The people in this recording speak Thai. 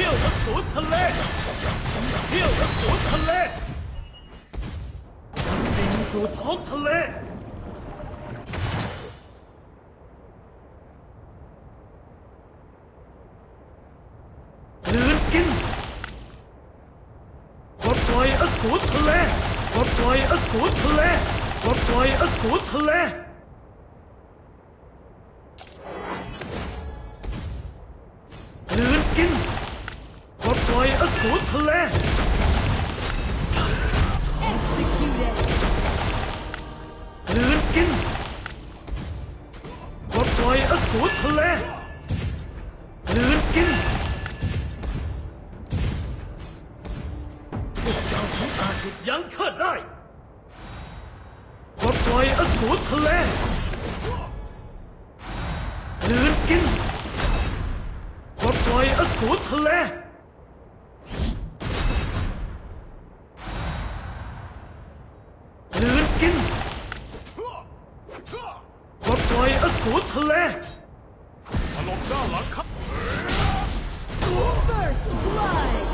ที่ยวอสูรทะเลเที่ยวอสูรทะเลดิ่งสู่ท้องทะเลกลืนกินปลดปล่อยอสูรทะเลปลดปล่อยอสูรทะเลปลดปล่อยอสูรทะเลกลืนกิน สูรทะเล Executed. กลืนกินปลดปล่อยอสูรทะเลกลืนกินพวกเจ้าทั้งอาจหยุดยั้งข้าได้ปลดปล่อยอสูรทะเลกลืนกินปลดปล่อยอสูรทะเล กินปลดปล่อยอสูรทะเลถล่มด้านหลังครับ First blood.